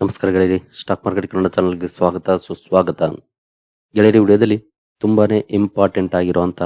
ನಮಸ್ಕಾರ ಗೆಳೆಯರಿ, stock market Kannada ಚಾನಲ್ಗೆ ಸ್ವಾಗತ, ಸುಸ್ವಾಗತ. ಗೆಳೆಯರಿ ವಿಡಿಯೋದಲ್ಲಿ ತುಂಬಾನೇ ಇಂಪಾರ್ಟೆಂಟ್ ಆಗಿರುವಂತ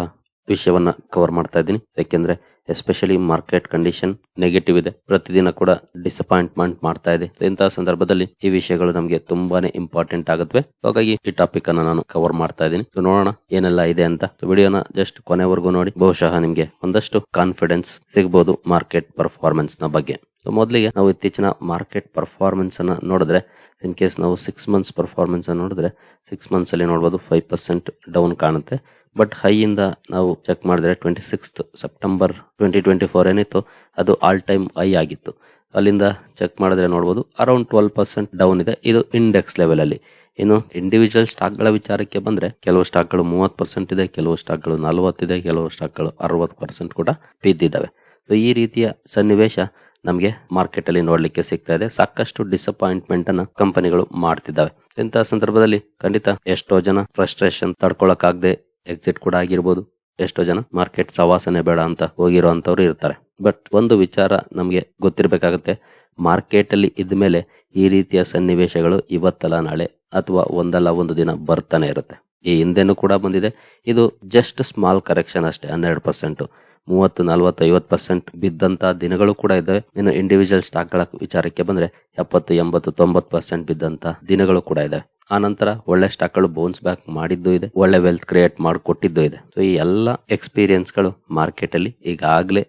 ವಿಷಯವನ್ನ ಕವರ್ ಮಾಡ್ತಾ ಇದ್ದೀನಿ. ಯಾಕೆಂದ್ರೆ ಎಸ್ಪೆಷಲಿ ಮಾರ್ಕೆಟ್ ಕಂಡೀಷನ್ ನೆಗೆಟಿವ್ ಇದೆ. ಪ್ರತಿದಿನ ಕೂಡ ಡಿಸಪಾಯಿಂಟ್ಮೆಂಟ್ ಮಾಡ್ತಾ ಇದೆ. ಇಂತಹ ಸಂದರ್ಭದಲ್ಲಿ ಈ ವಿಷಯಗಳು ನಮಗೆ ತುಂಬಾನೇ ಇಂಪಾರ್ಟೆಂಟ್ ಆಗುತ್ತವೆ. ಹಾಗಾಗಿ ಈ ಟಾಪಿಕ್ ಅನ್ನ ನಾನು ಕವರ್ ಮಾಡ್ತಾ ಇದ್ದೀನಿ. ನೋಡೋಣ ಏನೆಲ್ಲ ಇದೆ ಅಂತ. ವಿಡಿಯೋನ ಜಸ್ಟ್ ಕೊನೆವರೆಗೂ ನೋಡಿ. ಬಹುಶಃ ನಿಮ್ಗೆ ಒಂದಷ್ಟು ಕಾನ್ಫಿಡೆನ್ಸ್ ಸಿಗಬಹುದು ಮಾರ್ಕೆಟ್ ಪರ್ಫಾರ್ಮೆನ್ಸ್ನ ಬಗ್ಗೆ. ಮೊದಲಿಗೆ ನಾವು ಇತ್ತೀಚಿನ ಮಾರ್ಕೆಟ್ ಪರ್ಫಾರ್ಮೆನ್ಸ್ ಅನ್ನ ನೋಡಿದ್ರೆ ಇನ್ ಕೇಸ್ ನಾವು ಸಿಕ್ಸ್ ಮಂತ್ಸ್ ಪರ್ಫಾರ್ಮೆನ್ಸ್ ಅನ್ನು ನೋಡಿದ್ರೆ ಸಿಕ್ಸ್ ಮಂತ್ಸ್ ಅಲ್ಲಿ ನೋಡಬಹುದು ಫೈವ್ ಪರ್ಸೆಂಟ್ ಡೌನ್ ಕಾಣುತ್ತೆ. ಬಟ್ ಹೈ ಇಂದ ನಾವು ಚೆಕ್ ಮಾಡಿದ್ರೆ twenty sixth September twenty twenty four ಏನಿತ್ತು, ಅದು ಆಲ್ ಟೈಮ್ ಹೈ ಆಗಿತ್ತು. ಅಲ್ಲಿಂದ ಚೆಕ್ ಮಾಡಿದ್ರೆ ನೋಡಬಹುದು ಅರೌಂಡ್ ಟ್ವೆಲ್ ಪರ್ಸೆಂಟ್ ಡೌನ್ ಇದೆ. ಇದು ಇಂಡೆಕ್ಸ್ ಲೆವೆಲ್ ಅಲ್ಲಿ. ಇನ್ನು ಇಂಡಿವಿಜುವಲ್ ಸ್ಟಾಕ್ಗಳ ವಿಚಾರಕ್ಕೆ ಬಂದ್ರೆ, ಕೆಲವು ಸ್ಟಾಕ್ಗಳು ಮೂವತ್ತು ಪರ್ಸೆಂಟ್ ಇದೆ, ಕೆಲವು ಸ್ಟಾಕ್ಗಳು ನಲವತ್ತಿದೆ ಕೆಲವು ಸ್ಟಾಕ್ಗಳು ಅರವತ್ತು ಪರ್ಸೆಂಟ್ ಕೂಡ ಬಿದ್ದಿದ್ದಾವೆ. ಸೊ ಈ ರೀತಿಯ ಸನ್ನಿವೇಶ ನಮಗೆ ಮಾರ್ಕೆಟ್ ಅಲ್ಲಿ ನೋಡ್ಲಿಕ್ಕೆ ಸಿಗ್ತಾ ಇದೆ. ಸಾಕಷ್ಟು ಡಿಸಪಾಯಿಂಟ್ಮೆಂಟ್ ಅನ್ನ ಕಂಪನಿಗಳು ಮಾಡ್ತಿದ್ದಾವೆ. ಇಂತಹ ಸಂದರ್ಭದಲ್ಲಿ ಖಂಡಿತ ಎಷ್ಟೋ ಜನ ಫ್ರಸ್ಟ್ರೇಷನ್ ತಡ್ಕೊಳಕ್ಕಾಗದೆ ಎಕ್ಸಿಟ್ ಕೂಡ ಆಗಿರ್ಬೋದು. ಎಷ್ಟೋ ಜನ ಮಾರ್ಕೆಟ್ ಸವಾಸನೆ ಬೇಡ ಅಂತ ಹೋಗಿರುವಂತವ್ರು ಇರ್ತಾರೆ. ಬಟ್ ಒಂದು ವಿಚಾರ ನಮಗೆ ಗೊತ್ತಿರಬೇಕಾಗುತ್ತೆ. ಮಾರ್ಕೆಟ್ ಅಲ್ಲಿ ಇದ್ಮೇಲೆ ಈ ರೀತಿಯ ಸನ್ನಿವೇಶಗಳು ಇವತ್ತಲ್ಲ, ನಾಳೆ ಅಥವಾ ಒಂದಲ್ಲ, ಒಂದು ದಿನ ಬರ್ತಾನೆ ಇರುತ್ತೆ. ಈ ಹಿಂದೆನೂ ಕೂಡ ಬಂದಿದೆ. ಇದು ಜಸ್ಟ್ ಸ್ಮಾಲ್ ಕರೆಕ್ಷನ್ ಅಷ್ಟೇ, ಹನ್ನೆರಡು ಪರ್ಸೆಂಟ್ ಮೂವತ್ತು, ನಲವತ್ತು, ಐವತ್ತು ಪರ್ಸೆಂಟ್ ಬಿದ್ದಂತ ದಿನಗಳು ಕೂಡ ಇದ್ದಾವೆ ಇನ್ನು ಇಂಡಿವಿಜುವಲ್ ಸ್ಟಾಕ್ಗಳ ವಿಚಾರಕ್ಕೆ ಬಂದ್ರೆ ಎಪ್ಪತ್ತು, ಎಂಬತ್ತು, ತೊಂಬತ್ತು ಪರ್ಸೆಂಟ್ ಬಿದ್ದಂತ ದಿನಗಳು ಕೂಡ ಇದೆ. ಆ ನಂತರ ಒಳ್ಳೆ ಸ್ಟಾಕ್ಗಳು ಬೌನ್ಸ್ ಬ್ಯಾಕ್ ಮಾಡಿದ್ದು ಇದೆ. ಒಳ್ಳೆ ವೆಲ್ತ್ ಕ್ರಿಯೇಟ್ ಮಾಡಿಕೊಟ್ಟಿದ್ದು ಇದೆ. ಸೊ ಈ ಎಲ್ಲ ಎಕ್ಸ್ಪೀರಿಯನ್ಸ್ಗಳು ಮಾರ್ಕೆಟ್ ಅಲ್ಲಿ ಈಗಾಗಲೇ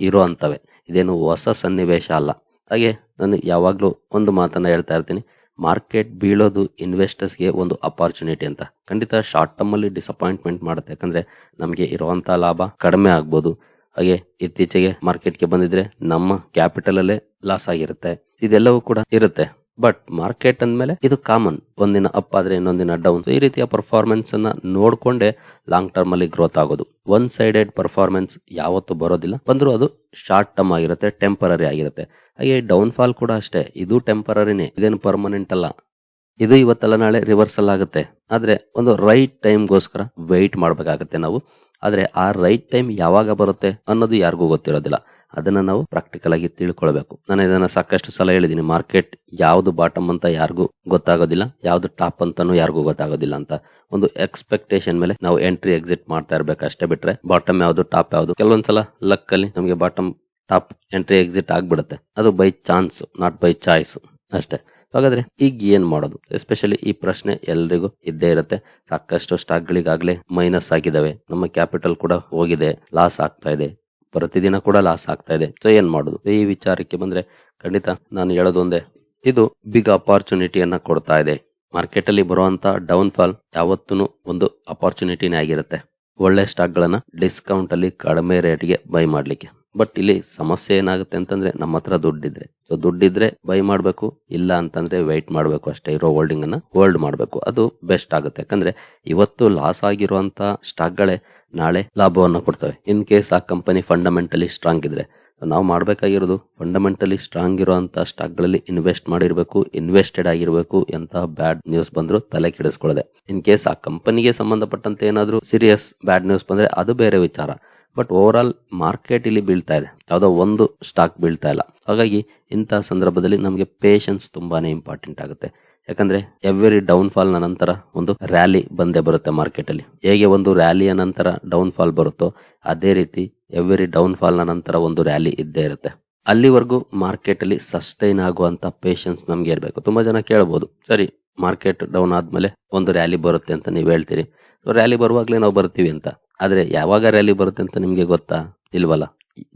ಇರೋ ಅಂತವೆ ಇದೇನು ಹೊಸ ಸನ್ನಿವೇಶ ಅಲ್ಲ. ಹಾಗೆ ನಾನು ಯಾವಾಗ್ಲೂ ಒಂದು ಮಾತನ್ನ ಹೇಳ್ತಾ ಇರ್ತೀನಿ. ಮಾರ್ಕೆಟ್ ಬೀಳೋದು ಇನ್ವೆಸ್ಟರ್ಸ್ಗೆ ಒಂದು ಅಪಾರ್ಚುನಿಟಿ ಅಂತ. ಖಂಡಿತ ಶಾರ್ಟ್ ಟರ್ಮ್ ಅಲ್ಲಿ ಡಿಸಪಾಯಿಂಟ್ಮೆಂಟ್ ಮಾಡುತ್ತೆ. ಯಾಕಂದ್ರೆ ನಮಗೆ ಇರುವಂತಹ ಲಾಭ ಕಡಿಮೆ ಆಗ್ಬೋದು. ಹಾಗೆ ಇತ್ತೀಚೆಗೆ ಮಾರ್ಕೆಟ್ಗೆ ಬಂದಿದ್ರೆ ನಮ್ಮ ಕ್ಯಾಪಿಟಲ್ ಅಲ್ಲೇ ಲಾಸ್ ಆಗಿರುತ್ತೆ. ಇದೆಲ್ಲವೂ ಕೂಡ ಇರುತ್ತೆ. ಬಟ್ ಮಾರ್ಕೆಟ್ ಅಂದ್ಮೇಲೆ ಇದು ಕಾಮನ್ ಒಂದಿನ ಅಪ್ ಆದ್ರೆ ಇನ್ನೊಂದಿನ ಡೌನ್ ಈ ರೀತಿಯ ಪರ್ಫಾರ್ಮೆನ್ಸ್ ಅನ್ನ ನೋಡ್ಕೊಂಡೆ ಲಾಂಗ್ ಟರ್ಮ್ ಅಲ್ಲಿ ಗ್ರೋತ್ ಆಗೋದು. ಒನ್ ಸೈಡೆಡ್ ಪರ್ಫಾರ್ಮೆನ್ಸ್ ಯಾವತ್ತೂ ಬರೋದಿಲ್ಲ. ಬಂದರೂ ಅದು ಶಾರ್ಟ್ ಟರ್ಮ್ ಆಗಿರುತ್ತೆ ಟೆಂಪರರಿ ಆಗಿರುತ್ತೆ. ಹಾಗೆ ಡೌನ್ ಫಾಲ್ ಕೂಡ ಅಷ್ಟೇ. ಇದು ಟೆಂಪರರಿನೇ ಇದೇನು ಪರ್ಮನೆಂಟ್ ಅಲ್ಲ. ಇದು ಇವತ್ತಲ್ಲ, ನಾಳೆ ರಿವರ್ಸಲ್ ಆಗುತ್ತೆ. ಆದ್ರೆ ಒಂದು ರೈಟ್ ಟೈಮ್ಗೋಸ್ಕರ ವೆಯ್ಟ್ ಮಾಡಬೇಕಾಗತ್ತೆ ನಾವು. ಆದ್ರೆ ಆ ರೈಟ್ ಟೈಮ್ ಯಾವಾಗ ಬರುತ್ತೆ ಅನ್ನೋದು ಯಾರಿಗೂ ಗೊತ್ತಿರೋದಿಲ್ಲ. ಅದನ್ನ ನಾವು ಪ್ರಾಕ್ಟಿಕಲ್ ಆಗಿ ತಿಳ್ಕೊಳ್ಬೇಕು. ನಾನು ಇದನ್ನ ಸಾಕಷ್ಟು ಸಲ ಹೇಳಿದೀನಿ. ಮಾರ್ಕೆಟ್ ಯಾವ್ದು ಬಾಟಮ್ ಅಂತ ಯಾರಿಗೂ ಗೊತ್ತಾಗೋದಿಲ್ಲ. ಯಾವ್ದು ಟಾಪ್ ಅಂತಾನು ಯಾರಿಗೂ ಗೊತ್ತಾಗೋದಿಲ್ಲ ಅಂತ. ಒಂದು ಎಕ್ಸ್ಪೆಕ್ಟೇಷನ್ ಮೇಲೆ ನಾವು ಎಂಟ್ರಿ ಎಕ್ಸಿಟ್ ಮಾಡ್ತಾ ಇರ್ಬೇಕು ಅಷ್ಟೇ ಬಿಟ್ರೆ ಬಾಟಮ್ ಯಾವ್ದು ಟಾಪ್ ಯಾವ್ದು. ಕೆಲವೊಂದ್ಸಲ ಲಕ್ ಅಲ್ಲಿ ನಮಗೆ ಬಾಟಮ್ ಟಾಪ್ ಎಂಟ್ರಿ ಎಕ್ಸಿಟ್ ಆಗ್ಬಿಡುತ್ತೆ. ಅದು by chance, not by choice ಅಷ್ಟೇ. ಹಾಗಾದ್ರೆ ಈಗ ಏನ್ ಮಾಡೋದು? ಎಸ್ಪೆಷಲಿ ಈ ಪ್ರಶ್ನೆ ಎಲ್ರಿಗೂ ಇದ್ದೇ ಇರುತ್ತೆ. ಸಾಕಷ್ಟು ಸ್ಟಾಕ್ಗಳಿಗಾಗಲೇ ಮೈನಸ್ ಆಗಿದಾವೆ ನಮ್ಮ ಕ್ಯಾಪಿಟಲ್ ಕೂಡ ಹೋಗಿದೆ, ಲಾಸ್ ಆಗ್ತಾ ಇದೆ. ಪ್ರತಿದಿನ ಕೂಡ ಲಾಸ್ ಆಗ್ತಾ ಇದೆ. ಸೊ ಏನ್ ಮಾಡೋದು? ಈ ವಿಚಾರಕ್ಕೆ ಬಂದ್ರೆ ಖಂಡಿತ ನಾನು ಹೇಳೋದೊಂದೇ. ಇದು ಬಿಗ್ ಅಪಾರ್ಚುನಿಟಿಯನ್ನ ಕೊಡ್ತಾ ಇದೆ. ಮಾರ್ಕೆಟ್ ಅಲ್ಲಿ ಬರುವಂತ ಡೌನ್ ಫಾಲ್ ಯಾವತ್ತೂ ಒಂದು ಅಪಾರ್ಚುನಿಟಿನೇ ಆಗಿರುತ್ತೆ. ಒಳ್ಳೆ ಸ್ಟಾಕ್ ಗಳನ್ನ ಡಿಸ್ಕೌಂಟ್ ಅಲ್ಲಿ ಕಡಿಮೆ ರೇಟ್ಗೆ ಬೈ ಮಾಡ್ಲಿಕ್ಕೆ. ಬಟ್ ಇಲ್ಲಿ ಸಮಸ್ಯೆ ಏನಾಗುತ್ತೆ ಅಂತಂದ್ರೆ ನಮ್ಮ ಹತ್ರ ದುಡ್ಡಿದ್ರೆ. ಸೊ ದುಡ್ಡಿದ್ರೆ ಬೈ ಮಾಡಬೇಕು, ಇಲ್ಲ ಅಂತಂದ್ರೆ ವೆಯ್ಟ್ ಮಾಡಬೇಕು ಅಷ್ಟೇ. ಇರೋ ಹೋಲ್ಡಿಂಗ್ ಅನ್ನ ಹೋಲ್ಡ್ ಮಾಡಬೇಕು. ಅದು ಬೆಸ್ಟ್ ಆಗುತ್ತೆ. ಯಾಕಂದ್ರೆ ಇವತ್ತು ಲಾಸ್ ಆಗಿರುವಂತ ಸ್ಟಾಕ್ಗಳೇ ನಾಳೆ ಲಾಭವನ್ನು ಕೊಡ್ತವೆ. ಇನ್ ಕೇಸ್ ಆ ಕಂಪನಿ ಫಂಡಮೆಂಟಲಿ ಸ್ಟ್ರಾಂಗ್ ಇದ್ರೆ. ನಾವು ಮಾಡಬೇಕಾಗಿರೋದು ಫಂಡಮೆಂಟಲಿ ಸ್ಟ್ರಾಂಗ್ ಇರುವಂತ ಸ್ಟಾಕ್ಗಳಲ್ಲಿ ಇನ್ವೆಸ್ಟ್ ಮಾಡಿರಬೇಕು ಇನ್ವೆಸ್ಟೆಡ್ ಆಗಿರಬೇಕು ಎಂತ ಬ್ಯಾಡ್ ನ್ಯೂಸ್ ಬಂದ್ರು ತಲೆ ಕೆಡಿಸ್ಕೊಳ್ಳದೆ. ಇನ್ ಕೇಸ್ ಆ ಕಂಪನಿಗೆ ಸಂಬಂಧಪಟ್ಟಂತೆ ಏನಾದರೂ ಸೀರಿಯಸ್ ಬ್ಯಾಡ್ ನ್ಯೂಸ್ ಬಂದ್ರೆ ಅದು ಬೇರೆ ವಿಚಾರ. ಬಟ್ ಓವರ್ ಆಲ್ ಮಾರ್ಕೆಟ್ ಇಲ್ಲಿ ಬೀಳ್ತಾ ಇದೆ. ಯಾವುದೋ ಒಂದು ಸ್ಟಾಕ್ ಬೀಳ್ತಾ ಇಲ್ಲ. ಹಾಗಾಗಿ ಇಂತಹ ಸಂದರ್ಭದಲ್ಲಿ ನಮಗೆ ಪೇಷನ್ಸ್ ತುಂಬಾನೇ ಇಂಪಾರ್ಟೆಂಟ್ ಆಗುತ್ತೆ. ಯಾಕಂದ್ರೆ ಎವ್ರಿ ಡೌನ್ ಫಾಲ್ ನಂತರ ಒಂದು ರ್ಯಾಲಿ ಬಂದೇ ಬರುತ್ತೆ ಮಾರ್ಕೆಟ್ ಅಲ್ಲಿ. ಹೇಗೆ ಒಂದು ರ್ಯಾಲಿಯ ನಂತರ ಡೌನ್ ಫಾಲ್ ಬರುತ್ತೋ ಅದೇ ರೀತಿ ಎವ್ರಿ ಡೌನ್ ಫಾಲ್ ನಂತರ ಒಂದು ರ್ಯಾಲಿ ಇದ್ದೇ ಇರುತ್ತೆ. ಅಲ್ಲಿವರೆಗೂ ಮಾರ್ಕೆಟ್ ಅಲ್ಲಿ ಸಸ್ಟೈನ್ ಆಗುವಂತ ಪೇಷನ್ಸ್ ನಮ್ಗೆ ಇರಬೇಕು. ತುಂಬಾ ಜನ ಕೇಳಬಹುದು ಸರಿ ಮಾರ್ಕೆಟ್ ಡೌನ್ ಆದ್ಮೇಲೆ ಒಂದು ರ್ಯಾಲಿ ಬರುತ್ತೆ ಅಂತ ನೀವು ಹೇಳ್ತೀರಿ. ರ್ಯಾಲಿ ಬರುವಾಗಲೇ ನಾವು ಬರ್ತೀವಿ ಅಂತ. ಆದ್ರೆ ಯಾವಾಗ ರ್ಯಾಲಿ ಬರುತ್ತೆ ಅಂತ ನಿಮ್ಗೆ ಗೊತ್ತಾ? ಇಲ್ವಲ್ಲ?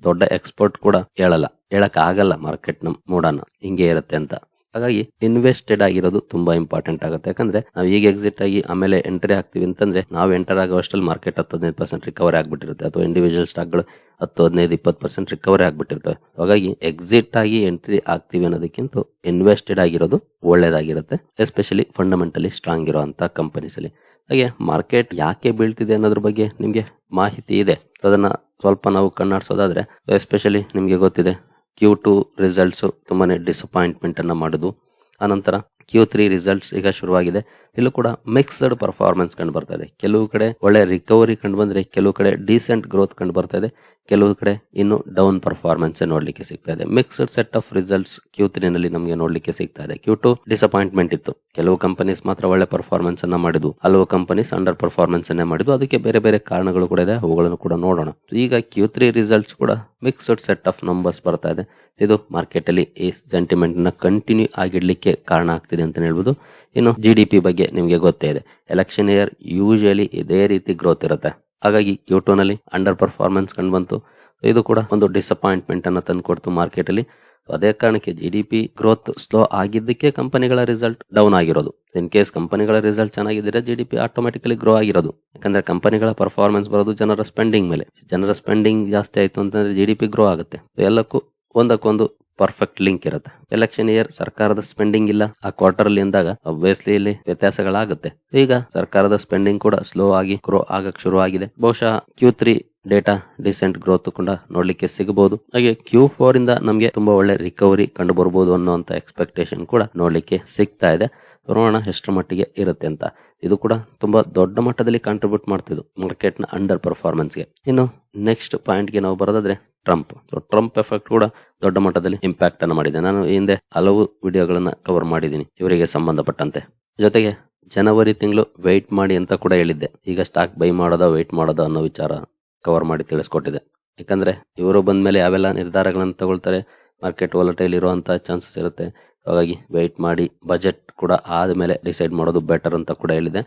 ದೊಡ್ಡ ಎಕ್ಸ್ಪರ್ಟ್ ಕೂಡ ಹೇಳಲ್ಲ. ಹೇಳಕ್ ಆಗಲ್ಲ ಮಾರ್ಕೆಟ್ನ ಮೂಡನ ಹಿಂಗೆ ಇರುತ್ತೆ ಅಂತ. ಹಾಗಾಗಿ ಇನ್ವೆಸ್ಟೆಡ್ ಆಗಿರೋದು ತುಂಬಾ ಇಂಪಾರ್ಟೆಂಟ್ ಆಗುತ್ತೆ. ಯಾಕಂದ್ರೆ ನಾವು ಈಗ ಎಕ್ಸಿಟ್ ಆಗಿ ಆಮೇಲೆ ಎಂಟ್ರಿ ಆಗ್ತೀವಿ ಅಂತಂದ್ರೆ ನಾವು ಎಂಟರ್ ಆಗುವಷ್ಟಲ್ಲಿ ಮಾರ್ಕೆಟ್ ಹತ್ತು ಹದಿನೈದು ಪರ್ಸೆಂಟ್ ರಿಕವರಿ ಆಗ್ಬಿಟ್ಟಿರುತ್ತೆ. ಅಥವಾ ಇಂಡಿವಿಜುವಲ್ ಸ್ಟಾಕ್ಗಳು ಹತ್ತು ಹದಿನೈದು ಇಪ್ಪತ್ತು ಪರ್ಸೆಂಟ್ ರಿಕವರಿ ಆಗ್ಬಿಟ್ಟಿರ್ತವೆ. ಹಾಗಾಗಿ ಎಕ್ಸಿಟ್ ಆಗಿ ಎಂಟ್ರಿ ಆಗ್ತೀವಿ ಅನ್ನೋದಕ್ಕಿಂತ ಇನ್ವೆಸ್ಟೆಡ್ ಆಗಿರೋದು ಒಳ್ಳೇದಾಗಿರುತ್ತೆ. ಎಸ್ಪೆಷಲಿ ಫಂಡಮೆಂಟಲಿ ಸ್ಟ್ರಾಂಗ್ ಇರುವಂತ ಕಂಪನೀಸ್ ಅಲ್ಲಿ. ಹಾಗೆ ಮಾರ್ಕೆಟ್ ಯಾಕೆ ಬೀಳ್ತಿದೆ ಅನ್ನೋದ್ರ ಬಗ್ಗೆ ನಿಮ್ಗೆ ಮಾಹಿತಿ ಇದೆ. ಅದನ್ನ ಸ್ವಲ್ಪ ನಾವು ಕಣ್ಣಾಡ್ಸೋದಾದ್ರೆ ಎಸ್ಪೆಷಲಿ ನಿಮ್ಗೆ ಗೊತ್ತಿದೆ ಕ್ಯೂ ಟು ರಿಸಲ್ಟ್ಸ್ ತುಂಬಾನೇ ಡಿಸಪಾಯಿಂಟ್ಮೆಂಟ್ ಅನ್ನ ಮಾಡುದು. ಆನಂತರ ಕ್ಯೂ ತ್ರೀ ರಿಸಲ್ಟ್ಸ್ ಈಗ ಶುರುವಾಗಿದೆ. ಇಲ್ಲೂ ಕೂಡ ಮಿಕ್ಸ್ಡ್ ಪರ್ಫಾರ್ಮೆನ್ಸ್ ಕಂಡು ಬರ್ತಾ ಇದೆ. ಕೆಲವು ಕಡೆ ಒಳ್ಳೆ ರಿಕವರಿ ಕಂಡು ಬಂದ್ರೆ, ಕೆಲವು ಕಡೆ ಡೀಸೆಂಟ್ ಗ್ರೋತ್ ಕಂಡು ಬರ್ತಾ ಇದೆ. ಕೆಲವು ಕಡೆ ಇನ್ನು ಡೌನ್ ಪರ್ಫಾರ್ಮೆನ್ಸ್ ನೋಡ್ಲಿಕ್ಕೆ ಸಿಗ್ತಾ ಇದೆ. Mixed set of results Q ನಲ್ಲಿ ನಮಗೆ ನೋಡ್ಲಿಕ್ಕೆ ಸಿಗ್ತಾ ಇದೆ. ಕ್ಯೂ ಟು ಡಿಸಪಾಯಿಂಟ್ಮೆಂಟ್ ಇತ್ತು. ಕೆಲವು ಕಂಪನೀಸ್ ಮಾತ್ರ ಒಳ್ಳೆ ಪರ್ಫಾರ್ಮೆನ್ಸ್ ಅನ್ನ ಮಾಡಿದ್ವು. ಹಲವು ಕಂಪನೀಸ್ ಅಂಡರ್ ಪರ್ಫಾರ್ಮೆನ್ಸ್ ಅನ್ನೇ ಮಾಡಿದ್ವು. ಅದಕ್ಕೆ ಬೇರೆ ಬೇರೆ ಕಾರಣಗಳು ಕೂಡ ಇದೆ. ಅವುಗಳನ್ನು ಕೂಡ ನೋಡೋಣ. ಈಗ ಕ್ಯೂ ತ್ರೀ ರಿಸಲ್ಟ್ಸ್ ಕೂಡ ಮಿಕ್ಸ್ಡ್ ಸೆಟ್ ಆಫ್ ನಂಬರ್ಸ್ ಬರ್ತಾ ಇದೆ. ಇದು ಮಾರ್ಕೆಟ್ ಅಲ್ಲಿ ಈ ಸೆಂಟಿಮೆಂಟ್ನ ಕಂಟಿನ್ಯೂ ಆಗಿಡ್ಲಿಕ್ಕೆ ಕಾರಣ ಆಗ್ತಿದೆ ಅಂತ ಹೇಳ್ಬೋದು. ಇನ್ನು ಜಿ ಬಗ್ಗೆ ನಿಮಗೆ ಗೊತ್ತೇ ಇದೆ. ಎಲೆಕ್ಷನ್ ಇಯರ್ ಯೂಶಲಿ ಇದೇ ರೀತಿ ಗ್ರೋತ್ ಇರುತ್ತೆ. ಹಾಗಾಗಿ ಕ್ಯೂ ಟೂ ನಲ್ಲಿ ಅಂಡರ್ ಪರ್ಫಾರ್ಮೆನ್ಸ್ ಕಂಡು ಬಂತು. ಇದು ಕೂಡ ಒಂದು ಡಿಸಪಾಯಿಂಟ್ಮೆಂಟ್ ಅನ್ನ ತಂದುಕೊಡ್ತು ಮಾರ್ಕೆಟ್ ಅಲ್ಲಿ. ಅದೇ ಕಾರಣಕ್ಕೆ G D P growth slow ಆಗಿದ್ದಕ್ಕೆ ಕಂಪನಿಗಳ ರಿಸಲ್ಟ್ ಡೌನ್ ಆಗಿರೋದು. ಇನ್ ಕೇಸ್ ಕಂಪನಿಗಳ ರಿಸಲ್ಟ್ ಚೆನ್ನಾಗಿದ್ದರೆ G D P automatically grow ಆಗಿರೋದು. ಯಾಕಂದ್ರೆ ಕಂಪನಿಗಳ ಪರ್ಫಾರ್ಮೆನ್ಸ್ ಬರೋದು ಜನರ ಸ್ಪೆಂಡಿಂಗ್ ಮೇಲೆ. ಜನರ ಸ್ಪೆಂಡಿಂಗ್ ಜಾಸ್ತಿ ಆಯಿತು ಅಂತಂದ್ರೆ ಜಿ ಡಿ ಪಿ ಗ್ರೋ ಆಗುತ್ತೆ. ಎಲ್ಲಕ್ಕೂ ಒಂದಕ್ಕೊಂದು ಪರ್ಫೆಕ್ಟ್ ಲಿಂಕ್ ಇರುತ್ತೆ. ಎಲೆಕ್ಷನ್ ಇಯರ್ ಸರ್ಕಾರದ ಸ್ಪೆಂಡಿಂಗ್ ಇಲ್ಲ. ಆ ಕ್ವಾರ್ಟರ್ ಅಲ್ಲಿ ಅಂದಾಗ ಅಬ್ವಿಯಸ್ಲಿ ಇಲ್ಲಿ ವ್ಯತ್ಯಾಸಗಳಾಗುತ್ತೆ. ಈಗ ಸರ್ಕಾರದ ಸ್ಪೆಂಡಿಂಗ್ ಕೂಡ ಸ್ಲೋ ಆಗಿ ಗ್ರೋ ಆಗಕ್ ಶುರು ಆಗಿದೆ ಬಹುಶಃ Q three data decent growth ಕೂಡ ನೋಡ್ಲಿಕ್ಕೆ ಸಿಗಬಹುದು. ಹಾಗೆ ಕ್ಯೂ ಫೋರ್ ಇಂದ ನಮಗೆ ತುಂಬಾ ಒಳ್ಳೆ ರಿಕವರಿ ಕಂಡು ಬರಬಹುದು ಅನ್ನುವಂತ ಎಕ್ಸ್ಪೆಕ್ಟೇಷನ್ ಕೂಡ ನೋಡ್ಲಿಕ್ಕೆ ಸಿಗ್ತಾ ಇದೆ. ನೋಡೋಣ ಎಷ್ಟರ ಮಟ್ಟಿಗೆ ಇರುತ್ತೆ ಅಂತ. ಇದು ಕೂಡ ತುಂಬಾ ದೊಡ್ಡ ಮಟ್ಟದಲ್ಲಿ ಕಾಂಟ್ರಿಬ್ಯೂಟ್ ಮಾಡ್ತಿದ್ದು ಮಾರ್ಕೆಟ್ನ ಅಂಡರ್ ಪರ್ಫಾರ್ಮೆನ್ಸ್ಗೆ. ಇನ್ನು ನೆಕ್ಸ್ಟ್ ಪಾಯಿಂಟ್ಗೆ ನಾವು ಬರೋದಾದ್ರೆ ಟ್ರಂಪ್ ಟ್ರಂಪ್ ಎಫೆಕ್ಟ್ ಕೂಡ ದೊಡ್ಡ ಮಟ್ಟದಲ್ಲಿ ಇಂಪ್ಯಾಕ್ಟ್ ಅನ್ನು ಮಾಡಿದೆ. ನಾನು ಹಿಂದೆ ಹಲವು ವಿಡಿಯೋಗಳನ್ನ ಕವರ್ ಮಾಡಿದ್ದೀನಿ, ಇವರಿಗೆ ಸಂಬಂಧಪಟ್ಟಂತೆ. ಜೊತೆಗೆ ಜನವರಿ ತಿಂಗಳು ವೆಯ್ಟ್ ಮಾಡಿ ಅಂತ ಕೂಡ ಹೇಳಿದ್ದೆ. ಈಗ ಸ್ಟಾಕ್ ಬೈ ಮಾಡೋದ ವೆಯ್ಟ್ ಮಾಡೋದ ಅನ್ನೋ ವಿಚಾರ ಕವರ್ ಮಾಡಿ ತಿಳಿಸ್ಕೊಟ್ಟಿದೆ. ಯಾಕಂದ್ರೆ ಇವರು ಬಂದ ಮೇಲೆ ಯಾವೆಲ್ಲ ನಿರ್ಧಾರಗಳನ್ನು ತಗೊಳ್ತಾರೆ ಮಾರ್ಕೆಟ್ ವಾಲಟೈಲ್ ಇರುವಂತ ಚಾನ್ಸಸ್ ಇರುತ್ತೆ. ಹಾಗಾಗಿ ವೆಯ್ಟ್ ಮಾಡಿ ಬಜೆಟ್ ಕೂಡ ಆದ್ಮೇಲೆ ಡಿಸೈಡ್ ಮಾಡೋದು ಬೆಟರ್ ಅಂತ ಕೂಡ ಹೇಳಿದೆ.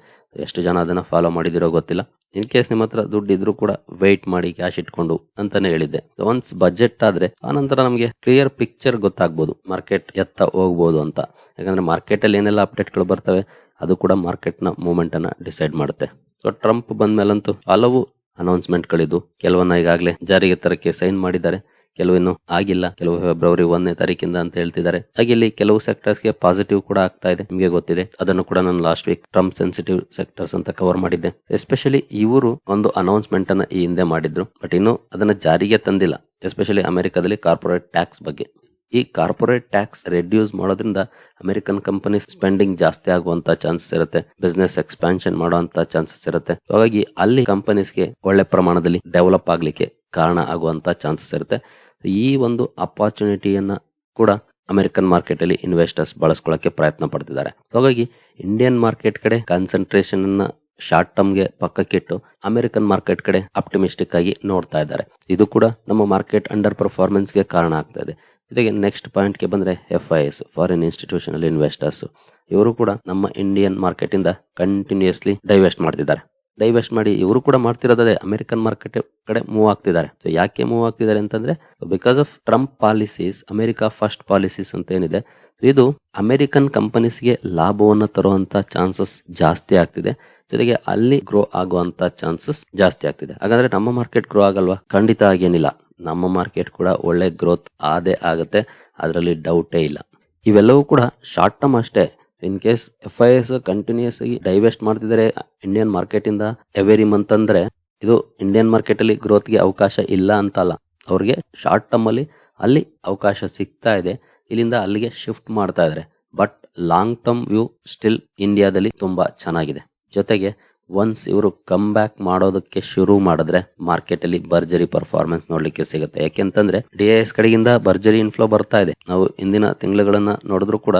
ಎಷ್ಟು ಜನ ಅದನ್ನ ಫಾಲೋ ಮಾಡಿದಿರೋ ಗೊತ್ತಿಲ್ಲ. ಇನ್ ಕೇಸ್ ನಿಮ್ಮ ಹತ್ರ ದುಡ್ಡು ಇದ್ರೂ ಕೂಡ ವೆಯ್ಟ್ ಮಾಡಿ ಕ್ಯಾಶ್ ಇಟ್ಕೊಂಡು ಅಂತಾನೆ ಹೇಳಿದ್ದೆ. ಒನ್ಸ್ ಬಜೆಟ್ ಆದ್ರೆ ಆನಂತರ ನಮಗೆ ಕ್ಲಿಯರ್ ಪಿಕ್ಚರ್ ಗೊತ್ತಾಗ್ಬೋದು. ಮಾರ್ಕೆಟ್ ಎತ್ತ ಹೋಗ್ಬೋದು ಅಂತ. ಯಾಕಂದ್ರೆ ಮಾರ್ಕೆಟ್ ಅಲ್ಲಿ ಏನೆಲ್ಲ ಅಪ್ಡೇಟ್ಗಳು ಬರ್ತವೆ, ಅದು ಕೂಡ ಮಾರ್ಕೆಟ್ನ ಮೂವ್ಮೆಂಟ್ ಅನ್ನ ಡಿಸೈಡ್ ಮಾಡುತ್ತೆ. ಸೊ ಟ್ರಂಪ್ ಬಂದ್ಮೇಲಂತೂ ಹಲವು ಅನೌನ್ಸ್ಮೆಂಟ್ ಗಳಿದ್ದು ಕೆಲವನ್ನ ಈಗಾಗಲೇ ಜಾರಿಗೆ ತರಕ್ಕೆ ಸೈನ್ ಮಾಡಿದ್ದಾರೆ. ಕೆಲವಿನ್ನು ಆಗಿಲ್ಲ. ಕೆಲವು ಫೆಬ್ರವರಿ ಒಂದನೇ ತಾರೀಕಿಂದ ಅಂತ ಹೇಳ್ತಿದ್ದಾರೆ. ಹಾಗೆ ಇಲ್ಲಿ ಕೆಲವು ಸೆಕ್ಟರ್ಸ್ಗೆ ಪಾಸಿಟಿವ್ ಕೂಡ ಆಗ್ತಾ ಇದೆ. ನಿಮಗೆ ಗೊತ್ತಿದೆ. ಅದನ್ನು ಕೂಡ ನಾನು last week Trump sensitive sectors ಅಂತ ಕವರ್ ಮಾಡಿದ್ದೆ. ಎಸ್ಪೆಷಲಿ ಇವರು ಒಂದು ಅನೌನ್ಸ್ಮೆಂಟ್ ಅನ್ನ ಈ ಹಿಂದೆ ಮಾಡಿದ್ರು. ಬಟ್ ಇನ್ನು ಅದನ್ನ ಜಾರಿಗೆ ತಂದಿಲ್ಲ. ಎಸ್ಪೆಷಲಿ ಅಮೆರಿಕದಲ್ಲಿ ಕಾರ್ಪೊರೇಟ್ ಟ್ಯಾಕ್ಸ್ ಬಗ್ಗೆ. ಈ ಕಾರ್ಪೊರೇಟ್ ಟ್ಯಾಕ್ಸ್ ರೆಡ್ಯೂಸ್ ಮಾಡೋದ್ರಿಂದ ಅಮೆರಿಕನ್ ಕಂಪನಿ ಸ್ಪೆಂಡಿಂಗ್ ಜಾಸ್ತಿ ಆಗುವಂತ ಚಾನ್ಸಸ್ ಇರುತ್ತೆ. ಬಿಸ್ನೆಸ್ ಎಕ್ಸ್ಪಾನ್ಷನ್ ಮಾಡುವಂತ ಚಾನ್ಸಸ್ ಇರುತ್ತೆ. ಹಾಗಾಗಿ ಅಲ್ಲಿ ಕಂಪನೀಸ್ಗೆ ಒಳ್ಳೆ ಪ್ರಮಾಣದಲ್ಲಿ ಡೆವಲಪ್ ಆಗ್ಲಿಕ್ಕೆ ಕಾರಣ ಆಗುವಂತ ಚಾನ್ಸಸ್ ಇರುತ್ತೆ. ಈ ಒಂದು ಅಪಾರ್ಚುನಿಟಿಯನ್ನ ಕೂಡ ಅಮೆರಿಕನ್ ಮಾರ್ಕೆಟ್ ಅಲ್ಲಿ ಇನ್ವೆಸ್ಟರ್ಸ್ ಬಳಸ್ಕೊಳ್ಳಕ್ಕೆ ಪ್ರಯತ್ನ ಪಡ್ತಿದ್ದಾರೆ. ಹಾಗಾಗಿ ಇಂಡಿಯನ್ ಮಾರ್ಕೆಟ್ ಕಡೆ ಕಾನ್ಸಂಟ್ರೇಷನ್ ಅನ್ನ ಶಾರ್ಟ್ ಟರ್ಮ್ಗೆ ಪಕ್ಕಕ್ಕಿಟ್ಟು ಅಮೆರಿಕನ್ ಮಾರ್ಕೆಟ್ ಕಡೆ ಆಪ್ಟಿಮಿಸ್ಟಿಕ್ ಆಗಿ ನೋಡ್ತಾ ಇದ್ದಾರೆ. ಇದು ಕೂಡ ನಮ್ಮ ಮಾರ್ಕೆಟ್ ಅಂಡರ್ ಪರ್ಫಾರ್ಮೆನ್ಸ್ಗೆ ಕಾರಣ ಆಗ್ತಾ ಇದೆ. ಜೊತೆಗೆ ನೆಕ್ಸ್ಟ್ ಪಾಯಿಂಟ್ಗೆ ಬಂದ್ರೆ F I S foreign institutional investors ಇವರು ಕೂಡ ನಮ್ಮ ಇಂಡಿಯನ್ ಮಾರ್ಕೆಟ್ ಇಂದ ಕಂಟಿನ್ಯೂಸ್ಲಿ ಡೈವೆಸ್ಟ್ ಮಾಡ್ತಿದ್ದಾರೆ. ಡೈವೆಸ್ಟ್ ಮಾಡಿ ಇವರು ಕೂಡ ಮಾಡ್ತಿರೋದೇ ಅಮೆರಿಕನ್ ಮಾರ್ಕೆಟ್ ಕಡೆ ಮೂವ್ ಆಗ್ತಿದ್ದಾರೆ. ಸೊ ಯಾಕೆ ಮೂವ್ ಆಗ್ತಿದ್ದಾರೆ ಅಂತಂದ್ರೆ because of Trump policies America first policies ಅಂತ ಏನಿದೆ ಇದು ಅಮೆರಿಕನ್ ಕಂಪನೀಸ್ಗೆ ಲಾಭವನ್ನು ತರುವಂತ ಚಾನ್ಸಸ್ ಜಾಸ್ತಿ ಆಗ್ತಿದೆ. ಜೊತೆಗೆ ಅಲ್ಲಿ ಗ್ರೋ ಆಗುವಂತ ಚಾನ್ಸಸ್ ಜಾಸ್ತಿ ಆಗ್ತಿದೆ. ಹಾಗಾದ್ರೆ ನಮ್ಮ ಮಾರ್ಕೆಟ್ ಗ್ರೋ ಆಗಲ್ವಾ? ಖಂಡಿತ ಆಗೇನಿಲ್ಲ. ನಮ್ಮ ಮಾರ್ಕೆಟ್ ಕೂಡ ಒಳ್ಳೆ ಗ್ರೋತ್ ಆದೇ ಆಗುತ್ತೆ. ಅದರಲ್ಲಿ ಡೌಟೇ ಇಲ್ಲ. ಇವೆಲ್ಲವೂ ಕೂಡ ಶಾರ್ಟ್ ಟರ್ಮ್ ಅಷ್ಟೇ. In case F I S continuous ಆಗಿ ಡೈವೆಸ್ಟ್ ಮಾಡ್ತಿದ್ದಾರೆ ಇಂಡಿಯನ್ ಮಾರ್ಕೆಟ್ ಇಂದ ಎವರಿ ಮಂತ್ ಅಂದ್ರೆ ಇದು ಇಂಡಿಯನ್ ಮಾರ್ಕೆಟ್ ಅಲ್ಲಿ ಗ್ರೋತ್ಗೆ ಅವಕಾಶ ಇಲ್ಲ ಅಂತ ಅಲ್ಲ ಅವ್ರಿಗೆ ಶಾರ್ಟ್ ಟರ್ಮ್ ಅಲ್ಲಿ ಅಲ್ಲಿ ಅವಕಾಶ ಸಿಗ್ತಾ ಇದೆ. ಇಲ್ಲಿಂದ ಅಲ್ಲಿಗೆ ಶಿಫ್ಟ್ ಮಾಡ್ತಾ ಇದ್ದಾರೆ but long term view still ಇಂಡಿಯಾದಲ್ಲಿ ತುಂಬಾ ಚೆನ್ನಾಗಿದೆ. ಜೊತೆಗೆ ಒನ್ಸ್ ಇವರು ಕಮ್ ಬ್ಯಾಕ್ ಮಾಡೋದಕ್ಕೆ ಶುರು ಮಾಡಿದ್ರೆ ಮಾರ್ಕೆಟ್ ಅಲ್ಲಿ ಭರ್ಜರಿ ಪರ್ಫಾರ್ಮೆನ್ಸ್ ನೋಡ್ಲಿಕ್ಕೆ ಸಿಗುತ್ತೆ. ಯಾಕೆಂತಂದ್ರೆ ಡಿ ಎಸ್ ಕಡೆಗಿಂದ ಭರ್ಜರಿ ಇನ್ಫ್ಲೋ ಬರ್ತಾ ಇದೆ. ನಾವು ಇಂದಿನ ತಿಂಗಳುಗಳನ್ನ ನೋಡಿದ್ರು ಕೂಡ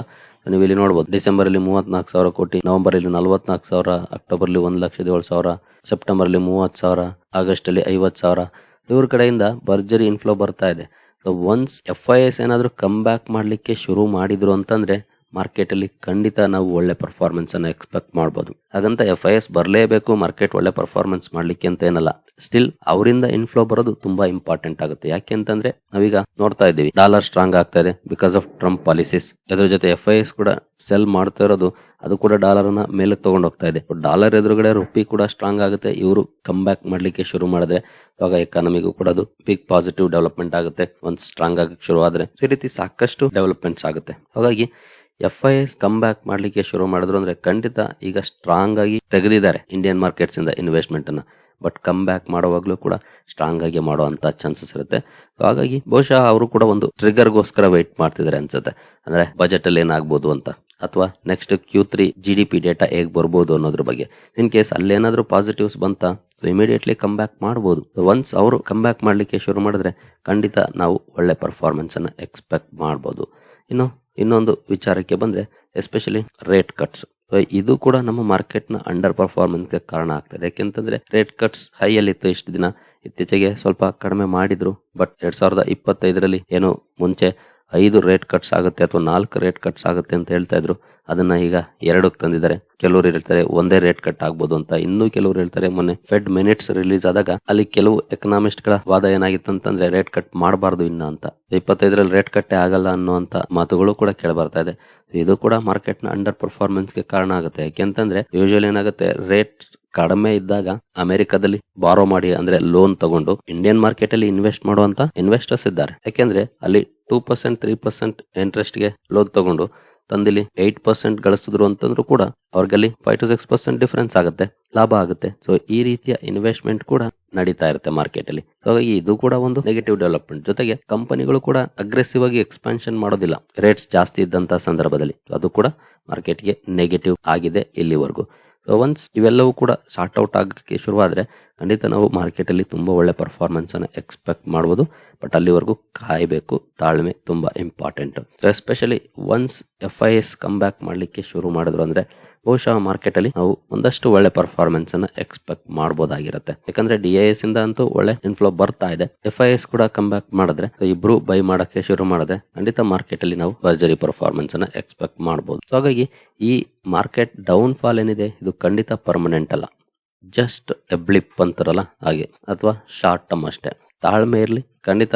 ನೀವು ಇಲ್ಲಿ ನೋಡಬಹುದು ಡಿಸೆಂಬರ್ ಅಲ್ಲಿ ಮೂವತ್ನಾಲ್ಕು ಸಾವಿರ ಕೋಟಿ ನವೆಂಬರ್ ಅಲ್ಲಿ ನಲವತ್ನಾಲ್ಕು ಸಾವಿರ ಅಕ್ಟೋಬರ್ ಅಲ್ಲಿ ಒಂದ್ ಲಕ್ಷದ ಏಳು ಸಾವಿರ ಸೆಪ್ಟೆಂಬರ್ ಅಲ್ಲಿ ಮೂವತ್ ಸಾವಿರ ಆಗಸ್ಟ್ ಅಲ್ಲಿ ಐವತ್ ಸಾವಿರ. ಇವ್ರ ಕಡೆಯಿಂದ ಭರ್ಜರಿ ಇನ್ಫ್ಲೋ ಬರ್ತಾ ಇದೆ. ಒನ್ಸ್ ಎಫ್ ಐ ಎಸ್ ಏನಾದ್ರು ಕಮ್ ಬ್ಯಾಕ್ ಮಾಡ್ಲಿಕ್ಕೆ ಶುರು ಮಾಡಿದ್ರು ಅಂತಂದ್ರೆ ಮಾರ್ಕೆಟ್ ಅಲ್ಲಿ ಖಂಡಿತ ನಾವು ಒಳ್ಳೆ ಪರ್ಫಾರ್ಮೆನ್ಸ್ ಅನ್ನ ಎಕ್ಸ್ಪೆಕ್ಟ್ ಮಾಡಬಹುದು ಹಾಗಂತ ಎಫ್ ಐ ಎಸ್ ಬರಲೇಬೇಕು ಮಾರ್ಕೆಟ್ ಒಳ್ಳೆ ಪರ್ಫಾರ್ಮೆನ್ಸ್ ಮಾಡ್ಲಿಕ್ಕೆ ಅಂತ ಏನಲ್ಲ. ಸ್ಟಿಲ್ ಅವರಿಂದ ಇನ್ಫ್ಲೋ ಬರೋದು ತುಂಬಾ ಇಂಪಾರ್ಟೆಂಟ್ ಆಗುತ್ತೆ. ಯಾಕೆ ಅಂತಂದ್ರೆ, ನಾವೀಗ ನೋಡ್ತಾ ಇದ್ದೀವಿ ಡಾಲರ್ ಸ್ಟ್ರಾಂಗ್ ಆಗ್ತಾ ಇದೆ ಬಿಕಾಸ್ ಆಫ್ ಟ್ರಂಪ್ ಪಾಲಿಸೀಸ್ ಅದರ ಜೊತೆ ಎಫ್ ಐ ಎಸ್ ಕೂಡ ಸೆಲ್ ಮಾಡ್ತಾ ಇರೋದು, ಅದು ಕೂಡ ಡಾಲರ್ ಅನ್ನ ಮೇಲೆ ತಗೊಂಡು ಹೋಗ್ತಾ ಇದೆ. ಡಾಲರ್ ಎದುರುಗಡೆ ರುಪಿ ಕೂಡ ಸ್ಟ್ರಾಂಗ್ ಆಗುತ್ತೆ. ಇವರು ಕಮ್ ಬ್ಯಾಕ್ ಮಾಡ್ಲಿಕ್ಕೆ ಶುರು ಮಾಡಿದ್ರೆ, ಇವಾಗ ಎಕಾನಮಿಗೂ ಕೂಡ ಅದು ಬಿಗ್ ಪಾಸಿಟಿವ್ ಡೆವಲಪ್ಮೆಂಟ್ ಆಗುತ್ತೆ. ಒಂದು ಸ್ಟ್ರಾಂಗ್ ಆಗಕ್ಕೆ ಶುರು ಆದ್ರೆ ಈ ರೀತಿ ಸಾಕಷ್ಟು ಡೆವಲಪ್ಮೆಂಟ್ಸ್ ಆಗುತ್ತೆ. ಹಾಗಾಗಿ F I S come back ಮಾಡ್ಲಿಕ್ಕೆ ಶುರು ಮಾಡಿದ್ರು ಅಂದ್ರೆ ಖಂಡಿತ ಈಗ ಸ್ಟ್ರಾಂಗ್ ಆಗಿ ತೆಗೆದಿದ್ದಾರೆ ಇಂಡಿಯನ್ ಮಾರ್ಕೆಟ್ಸ್ ಇಂದ ಇನ್ವೆಸ್ಟ್ಮೆಂಟ್ ಅನ್ನ. ಬಟ್ ಕಮ್ ಬ್ಯಾಕ್ ಮಾಡುವಾಗ್ಲೂ ಕೂಡ ಸ್ಟ್ರಾಂಗ್ ಆಗಿ ಮಾಡುವಂತ ಚಾನ್ಸಸ್ ಇರುತ್ತೆ. ಹಾಗಾಗಿ ಬಹುಶಃ ಅವರು ಕೂಡ ಒಂದು ಟ್ರಿಗರ್ಗೋಸ್ಕರ ವೆಯ್ಟ್ ಮಾಡ್ತಿದ್ದಾರೆ ಅನ್ಸುತ್ತೆ. ಅಂದ್ರೆ ಬಜೆಟ್ ಅಲ್ಲಿ ಏನಾಗ್ಬೋದು ಅಂತ. ಅಥವಾ next Q three G D P data ಹೇಗೆ ಬರ್ಬೋದು ಅನ್ನೋದ್ರ ಬಗ್ಗೆ. ಇನ್ ಕೇಸ್ ಅಲ್ಲೇನಾದ್ರೂ ಪಾಸಿಟಿವ್ಸ್ ಬಂತಾ ಇಮಿಡಿಯೇಟ್ಲಿ ಕಮ್ ಬ್ಯಾಕ್ ಮಾಡ್ಬೋದು. ಒನ್ಸ್ ಅವರು ಕಮ್ ಬ್ಯಾಕ್ ಮಾಡಲಿಕ್ಕೆ ಶುರು ಮಾಡಿದ್ರೆ ಖಂಡಿತ ನಾವು ಒಳ್ಳೆ ಪರ್ಫಾರ್ಮೆನ್ಸ್ ಅನ್ನ ಎಕ್ಸ್ಪೆಕ್ಟ್ ಮಾಡ್ಬೋದು. ಇನ್ನು ಇನ್ನೊಂದು ವಿಚಾರಕ್ಕೆ ಬಂದ್ರೆ ಎಸ್ಪೆಷಲಿ ರೇಟ್ ಕಟ್ಸ್ ಇದು ಕೂಡ ನಮ್ಮ ಮಾರ್ಕೆಟ್ನ ಅಂಡರ್ ಪರ್ಫಾರ್ಮೆನ್ಸ್ಗೆ ಕಾರಣ ಆಗ್ತದೆ. ಯಾಕೆಂತಂದ್ರೆ ರೇಟ್ ಕಟ್ಸ್ ಹೈ ಅಲ್ಲಿ ಇತ್ತು ಇಷ್ಟು ದಿನ. ಇತ್ತೀಚೆಗೆ ಸ್ವಲ್ಪ ಕಡಿಮೆ ಮಾಡಿದ್ರು. ಬಟ್ ಎರಡ್ ಸಾವಿರದ ಇಪ್ಪತ್ತೈದರಲ್ಲಿ ಏನು ಮುಂಚೆ ಐದು ರೇಟ್ ಕಟ್ಸ್ ಆಗುತ್ತೆ ಅಥವಾ ನಾಲ್ಕು ರೇಟ್ ಕಟ್ಸ್ ಆಗುತ್ತೆ ಅಂತ ಹೇಳ್ತಾ ಇದ್ರು. ಅದನ್ನ ಈಗ ಎರಡಕ್ಕೆ ತಂದಿದ್ದಾರೆ. ಕೆಲವರು ಹೇಳ್ತಾರೆ ಒಂದೇ ರೇಟ್ ಕಟ್ ಆಗ್ಬೋದು ಅಂತ. ಇನ್ನೂ ಕೆಲವರು ಹೇಳ್ತಾರೆ ಮೊನ್ನೆ ಫೆಡ್ ಮಿನಿಟ್ಸ್ ರಿಲೀಸ್ ಆದಾಗ ಅಲ್ಲಿ ಕೆಲವು ಎಕನಾಮಿಸ್ಟ್ಗಳ ವಾದ ಏನಾಗಿತ್ತು ಅಂತಂದ್ರೆ ರೇಟ್ ಕಟ್ ಮಾಡಬಾರ್ದು ಇನ್ನ ಅಂತ. ಇಪ್ಪತ್ತೈದರಲ್ಲಿ ರೇಟ್ ಕಟ್ಟೆ ಆಗಲ್ಲ ಅನ್ನುವಂತ ಮಾತುಗಳು ಕೂಡ ಕೇಳಿ ಬರ್ತಾ ಇದೆ. ಇದು ಕೂಡ ಮಾರ್ಕೆಟ್ನ ಅಂಡರ್ ಪರ್ಫಾರ್ಮೆನ್ಸ್ಗೆ ಕಾರಣ ಆಗುತ್ತೆ. ಯಾಕೆಂತಂದ್ರೆ ಯೂಶಲಿ ಏನಾಗುತ್ತೆ ರೇಟ್ ಕಡಿಮೆ ಇದ್ದಾಗ ಅಮೆರಿಕದಲ್ಲಿ ಬಾರೋ ಮಾಡಿ ಅಂದ್ರೆ ಲೋನ್ ತಗೊಂಡು ಇಂಡಿಯನ್ ಮಾರ್ಕೆಟ್ ಅಲ್ಲಿ ಇನ್ವೆಸ್ಟ್ ಮಾಡುವಂತ ಇನ್ವೆಸ್ಟರ್ಸ್ ಇದ್ದಾರೆ. ಯಾಕೆಂದ್ರೆ ಅಲ್ಲಿ ಟೂ ಪರ್ಸೆಂಟ್ ತ್ರೀ ಪರ್ಸೆಂಟ್ ಇಂಟ್ರೆಸ್ಟ್ಗೆ ಲೋನ್ ತಗೊಂಡು ತಂದಿಲ್ಲಿ ಏಟ್ ಪರ್ಸೆಂಟ್ ಗಳಿಸಿದ್ರು ಅಂತಂದ್ರು ಕೂಡ ಅವ್ರಿಗಲ್ಲಿ five to six percent difference ಆಗುತ್ತೆ, ಲಾಭ ಆಗುತ್ತೆ. ಸೊ ಈ ರೀತಿಯ ಇನ್ವೆಸ್ಟ್ಮೆಂಟ್ ಕೂಡ ನಡೀತಾ ಇರುತ್ತೆ ಮಾರ್ಕೆಟ್ ಅಲ್ಲಿ. ಹಾಗಾಗಿ ಇದು ಕೂಡ ಒಂದು ನೆಗೆಟಿವ್ ಡೆವಲಪ್ಮೆಂಟ್ ಜೊತೆಗೆ ಕಂಪನಿಗಳು ಕೂಡ ಅಗ್ರೆಸಿವ್ ಆಗಿ ಎಕ್ಸ್ಪಾನ್ಷನ್ ಮಾಡೋದಿಲ್ಲ. ರೇಟ್ಸ್ ಜಾಸ್ತಿ ಇದ್ದಂತ ಸಂದರ್ಭದಲ್ಲಿ. ಅದು ಕೂಡ ಮಾರ್ಕೆಟ್ಗೆ ನೆಗೆಟಿವ್ ಆಗಿದೆ ಇಲ್ಲಿವರೆಗೂ. ಒನ್ಸ್ ಇವೆಲ್ಲವೂ ಕೂಡ ಸಾರ್ಟ್ ಔಟ್ ಆಗಕ್ಕೆ ಶುರುವಾದ್ರೆ ಖಂಡಿತ ನಾವು ಮಾರ್ಕೆಟ್ ಅಲ್ಲಿ ತುಂಬಾ ಒಳ್ಳೆ ಪರ್ಫಾರ್ಮೆನ್ಸ್ ಅನ್ನ ಎಕ್ಸ್ಪೆಕ್ಟ್ ಮಾಡಬಹುದು ಬಟ್ ಅಲ್ಲಿವರೆಗೂ ಕಾಯಬೇಕು. ತಾಳ್ಮೆ ತುಂಬಾ important especially once F I S come back ಮಾಡ್ಲಿಕ್ಕೆ ಶುರು ಮಾಡಿದ್ರು ಅಂದ್ರೆ ಬಹುಶಃ ಮಾರ್ಕೆಟ್ ಅಲ್ಲಿ ನಾವು ಒಂದಷ್ಟು ಒಳ್ಳೆ ಪರ್ಫಾರ್ಮೆನ್ಸ್ ಅನ್ನ ಎಕ್ಸ್ಪೆಕ್ಟ್ ಮಾಡಬಹುದಾಗಿರುತ್ತೆ ಯಾಕಂದ್ರೆ ಡಿ ಎಸ್ ಇಂದ ಅಂತೂ ಒಳ್ಳೆ ಇನ್ಫ್ಲೋ ಬರ್ತಾ ಇದೆ. ಎಫ್ ಐ ಎಸ್ ಕೂಡ ಕಮ್ ಬ್ಯಾಕ್ ಮಾಡಿದ್ರೆ ಇಬ್ರು ಬೈ ಮಾಡಕ್ಕೆ ಶುರು ಮಾಡಿದ್ರೆ ಖಂಡಿತ ಮಾರ್ಕೆಟ್ ಅಲ್ಲಿ ನಾವು ಭರ್ಜರಿ ಪರ್ಫಾರ್ಮೆನ್ಸ್ ಅನ್ನ ಎಕ್ಸ್ಪೆಕ್ಟ್ ಮಾಡಬಹುದು ಹಾಗಾಗಿ ಈ ಮಾರ್ಕೆಟ್ ಡೌನ್ ಫಾಲ್ ಏನಿದೆ, ಇದು ಖಂಡಿತ ಪರ್ಮನೆಂಟ್ ಅಲ್ಲ. ಜಸ್ಟ್ ಎಬ್ಲಿಪ್ ಅಂತಾರಲ್ಲ ಹಾಗೆ, ಅಥವಾ ಶಾರ್ಟ್ ಟರ್ಮ್ ಅಷ್ಟೇ. ತಾಳ್ಮೆ ಇರಲಿ, ಖಂಡಿತ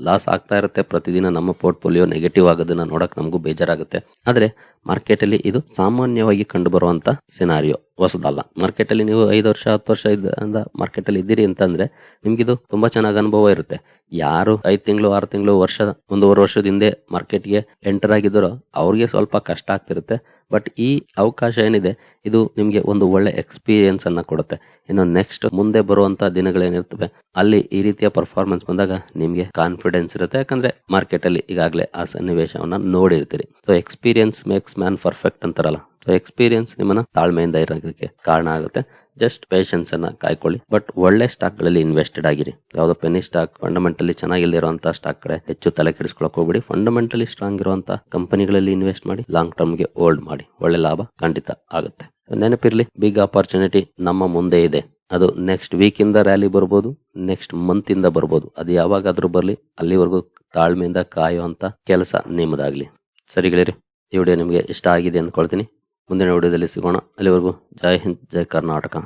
ಲಾಸ್ ಆಗ್ತಾ ಇರುತ್ತೆ. ಪ್ರತಿದಿನ ನಮ್ಮ ಪೋರ್ಟ್ಫೋಲಿಯೋ ನೆಗೆಟಿವ್ ಆಗೋದನ್ನ ನೋಡಕ್ ನಮಗೂ ಬೇಜಾರಾಗುತ್ತೆ. ಆದರೆ ಮಾರ್ಕೆಟಲ್ಲಿ ಇದು ಸಾಮಾನ್ಯವಾಗಿ ಕಂಡು ಬರುವಂತ ಸಿನಾರಿಯೋ ಹೊಸದಲ್ಲ. ಮಾರ್ಕೆಟಲ್ಲಿ ನೀವು ಐದು ವರ್ಷ, ಹತ್ತು ವರ್ಷ ಇದ್ದ ಮಾರ್ಕೆಟಲ್ಲಿ ಇದ್ದೀರಿ ಅಂತಂದ್ರೆ ನಿಮ್ಗಿದು ತುಂಬಾ ಚೆನ್ನಾಗಿ ಅನುಭವ ಇರುತ್ತೆ. ಯಾರು ಐದು ತಿಂಗಳು, ಆರು ತಿಂಗಳು ವರ್ಷ, ಒಂದೂವರೆ ವರ್ಷದ ಹಿಂದೆ ಮಾರ್ಕೆಟ್ಗೆ ಎಂಟರ್ ಆಗಿದ್ದರೋ ಅವ್ರಿಗೆ ಸ್ವಲ್ಪ ಕಷ್ಟ ಆಗ್ತಿರುತ್ತೆ. ಬಟ್ ಈ ಅವಕಾಶ ಏನಿದೆ, ಇದು ನಿಮಗೆ ಒಂದು ಒಳ್ಳೆ ಎಕ್ಸ್ಪೀರಿಯನ್ಸ್ ಅನ್ನ ಕೊಡುತ್ತೆ. ಇನ್ನು ನೆಕ್ಸ್ಟ್ ಮುಂದೆ ಬರುವಂತ ದಿನಗಳೇನಿರ್ತವೆ, ಅಲ್ಲಿ ಈ ರೀತಿಯ ಪರ್ಫಾರ್ಮೆನ್ಸ್ ಬಂದಾಗ ನಿಮಗೆ ಕಾನ್ಫಿಡೆನ್ಸ್ ಇರುತ್ತೆ. ಯಾಕಂದ್ರೆ ಮಾರ್ಕೆಟ್ ಅಲ್ಲಿ ಈಗಾಗಲೇ ಆ ಸನ್ನಿವೇಶವನ್ನ ನೋಡಿರ್ತೀರಿ. So experience makes man perfect ಅಂತಾರಲ್ಲ. ಸೊ ಎಕ್ಸ್ಪೀರಿಯನ್ಸ್ ನಿಮ್ಮನ್ನ ತಾಳ್ಮೆಯಿಂದ ಇರೋದಕ್ಕೆ ಕಾರಣ ಆಗುತ್ತೆ. ಜಸ್ಟ್ ಪೇಷನ್ಸ್ ಅನ್ನ ಕಾಯ್ಕೊಳ್ಳಿ. ಬಟ್ ಒಳ್ಳೆ ಸ್ಟಾಕ್ಗಳಲ್ಲಿ ಇನ್ವೆಸ್ಟೆಡ್ ಆಗಿರಿ. ಯಾವ್ದೋ ಪೆನಿ ಸ್ಟಾಕ್ ಫಂಡಮೆಂಟಲಿ ಚೆನ್ನಾಗಿಲ್ದಿರುವಂತಹ ಸ್ಟಾಕ್ ಕಡೆ ಹೆಚ್ಚು ತಲೆ ಕೆಡಿಸ್ಕೊಳಕ್ ಹೋಗ್ಬಿಡಿ. ಫಂಡಮೆಂಟಲಿ ಸ್ಟ್ರಾಂಗ್ ಇರುವಂತಹ ಕಂಪನಿಗಳಲ್ಲಿ ಇನ್ವೆಸ್ಟ್ ಮಾಡಿ ಲಾಂಗ್ ಟರ್ಮ್ಗೆ ಹೋಲ್ಡ್ ಮಾಡಿ. ಒಳ್ಳೆ ಲಾಭ ಖಂಡಿತ ಆಗುತ್ತೆ. ನೆನಪಿರ್ಲಿ ಬಿಗ್ ಆಪರ್ಚುನಿಟಿ ನಮ್ಮ ಮುಂದೆ ಇದೆ. ಅದು ನೆಕ್ಸ್ಟ್ ವೀಕ್ ಇಂದ ರ್ಯಾಲಿ ಬರ್ಬೋದು ನೆಕ್ಸ್ಟ್ ಮಂತ್ ಇಂದ ಬರ್ಬೋದು. ಅದು ಯಾವಾಗಾದ್ರೂ ಬರಲಿ, ಅಲ್ಲಿವರೆಗೂ ತಾಳ್ಮೆಯಿಂದ ಕಾಯುವಂತ ಕೆಲಸ ನಿಮ್ಮದಾಗ್ಲಿ. ಸರಿಗಳಿರಿ ಈ ವಿಡಿಯೋ ನಿಮಗೆ ಇಷ್ಟ ಆಗಿದೆ ಅಂದ್ಕೊಳ್ತೀನಿ. ಮುಂದಿನ ವಿಡಿಯೋದಲ್ಲಿ ಸಿಗೋಣ. ಅಲ್ಲಿವರೆಗೂ ಜೈ ಹಿಂದ್, ಜೈ ಕರ್ನಾಟಕ.